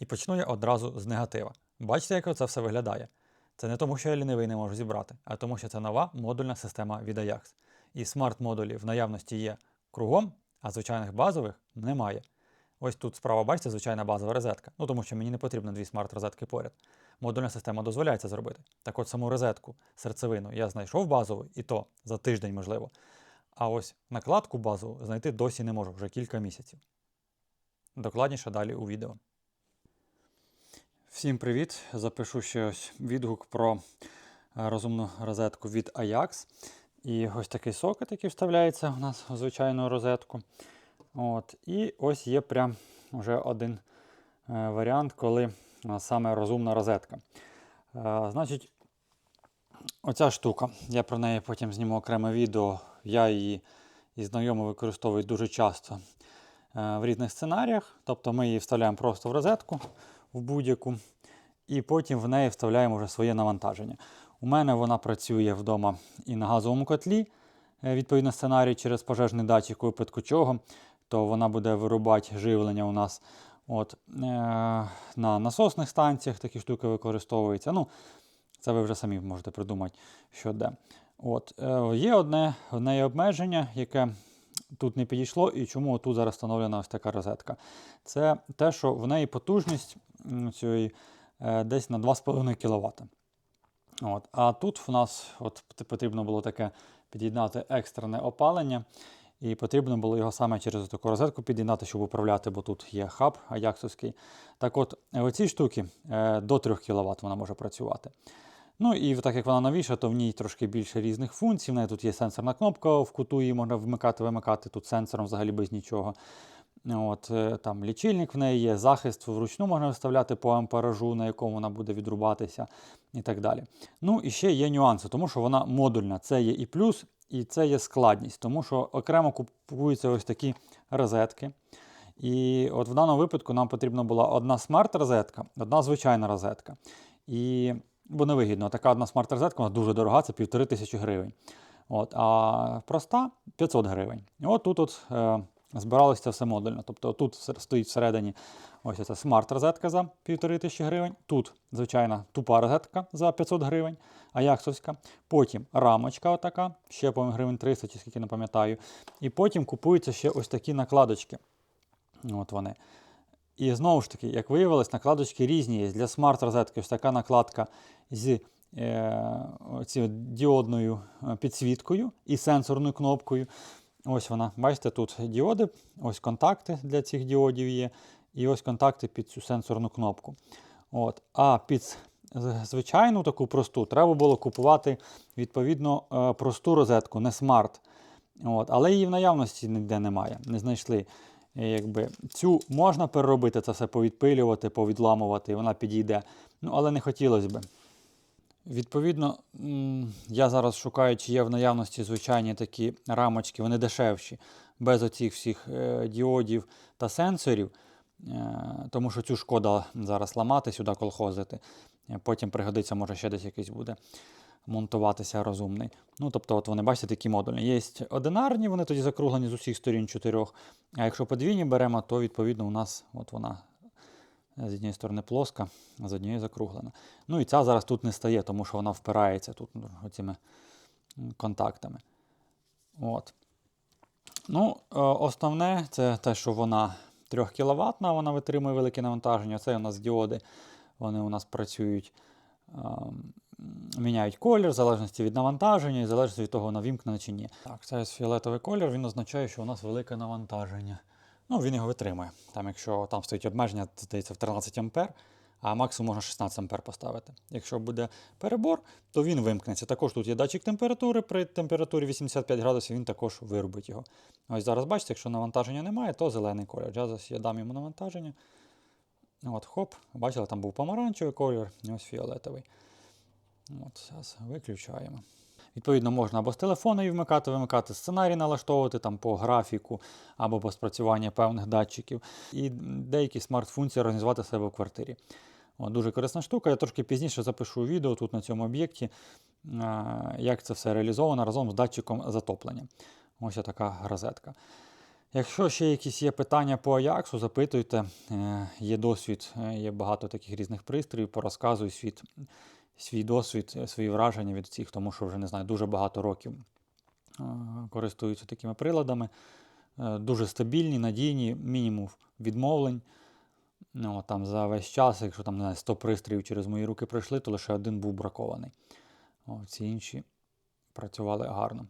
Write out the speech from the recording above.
І почну я одразу з негатива. Бачите, як це все виглядає? Це не тому, що я лінивий не можу зібрати, а тому, що це нова модульна система від Ajax. І смарт-модулі в наявності є кругом, а звичайних базових немає. Ось тут справа, бачите, звичайна базова розетка. Ну тому що мені не потрібно дві смарт-розетки поряд. Модульна система дозволяє це зробити. Так от саму розетку, серцевину я знайшов базову, і то за тиждень можливо. А ось накладку базову знайти досі не можу вже кілька місяців. Докладніше далі у відео. Всім привіт! Запишу ще ось відгук про е, розумну розетку від Ajax. І ось такий сокет, який вставляється у нас у звичайну розетку. От. І ось є прям вже один е, варіант, коли е, саме розумна розетка. Значить, оця штука, я про неї потім зніму окреме відео. Я її і знайомий використовую дуже часто в різних сценаріях. Тобто ми її вставляємо просто в розетку в будь-яку, і потім в неї вставляємо вже своє навантаження. У мене вона працює вдома і на газовому котлі, е, відповідно сценарій через пожежний датчик, у випадку чого, то вона буде вирубати живлення у нас. От, е, На насосних станціях такі штуки використовуються. Ну, це ви вже самі можете придумати, що де. От, е, Є одне в неї обмеження, яке тут не підійшло, і чому тут зараз встановлена ось така розетка. Це те, що в неї потужність цієї е, десь на 2,5 кВт. От. А тут в нас от, потрібно було таке під'єднати екстрене опалення. І потрібно було його саме через таку розетку під'єднати, щоб управляти, бо тут є хаб аяксовський. Так от, оці штуки е, до 3 кВт вона може працювати. Ну і так як вона новіша, то в ній трошки більше різних функцій. В неї тут є сенсорна кнопка, в куту її можна вмикати, вимикати тут сенсором взагалі без нічого. От, е, Там лічильник в неї є, захист вручну можна виставляти по амперажу, на якому вона буде відрубатися і так далі. Ну і ще є нюанси, тому що вона модульна. Це є і плюс, і це є складність, тому що окремо купуються ось такі розетки. І от в даному випадку нам потрібна була одна смарт-розетка, одна звичайна розетка. І бо невигідно, така одна смарт-розетка вона дуже дорога, це півтори тисячі гривень. От, А проста 500 гривень. І от тут от, е, збиралося це все модульно. Тобто тут стоїть всередині ось ця смарт-розетка за півтори тисячі гривень. Тут звичайна тупа розетка за 500 гривень, аяксовська. Потім рамочка отака, ще по гривень 300, чи скільки не пам'ятаю. І потім купуються ще ось такі накладочки. От вони. І знову ж таки, як виявилось, накладочки різні є. Для смарт-розетки ось така накладка з е, цією діодною е, підсвіткою і сенсорною кнопкою. Ось вона. Бачите, тут діоди, ось контакти для цих діодів є. І ось контакти під цю сенсорну кнопку. От. А під звичайну таку просту треба було купувати відповідно е, просту розетку, не смарт. От. Але її в наявності ніде немає, не знайшли. Якби, Цю можна переробити, це все повідпилювати, повідламувати, вона підійде. Ну, але не хотілося б. Відповідно, я зараз шукаю, чи є в наявності звичайні такі рамочки, вони дешевші, без оцих всіх е, діодів та сенсорів. Е, тому що цю шкода зараз ламати, сюди колхозити. Е, потім пригодиться, може ще десь якийсь буде монтуватися розумний. Ну, тобто, от вони, бачите, такі модульні. Є одинарні, вони тоді закруглені з усіх сторін чотирьох. А якщо подвійні беремо, то відповідно у нас от вона з однієї сторони плоска, а з однієї закруглена. Ну і ця зараз тут не стає, тому що вона впирається тут ну, оціми контактами. От. Ну, е, Основне це те, що вона 3 кВт, вона витримує велике навантаження. Це у нас діоди, вони у нас працюють. Ем, міняють колір в залежності від навантаження і в залежності від того, вона вімкнена чи ні. Так, це фіолетовий колір, він означає, що у нас велике навантаження. Ну, він його витримує. Там, якщо там стоїть обмеження, здається, в 13 А, а максимум можна 16 А поставити. Якщо буде перебор, то він вимкнеться. Також тут є датчик температури. При температурі 85 градусів він також вирубить його. Ось зараз бачите, якщо навантаження немає, то зелений колір. Зараз я дам йому навантаження. От, Хоп, бачили, там був помаранчевий колір, ось фіолетовий. От, Зараз виключаємо. Відповідно, можна або з телефону її вмикати, вимикати сценарій, налаштовувати там по графіку або по спрацюванню певних датчиків. І деякі смарт-функції організувати себе в квартирі. От, Дуже корисна штука. Я трошки пізніше запишу відео тут на цьому об'єкті, як це все реалізовано разом з датчиком затоплення. Ось така розетка. Якщо ще якісь є питання по Аяксу, запитуйте. Е, Є досвід, е, є багато таких різних пристроїв, порозказую свій, свій досвід, е, свої враження від цих, тому що вже не знаю, дуже багато років користуються такими приладами. Е, Дуже стабільні, надійні, мінімум відмовлень. Ну, там за весь час, якщо там не знаю, 100 пристроїв через мої руки пройшли, то лише один був бракований. О, ці інші працювали гарно.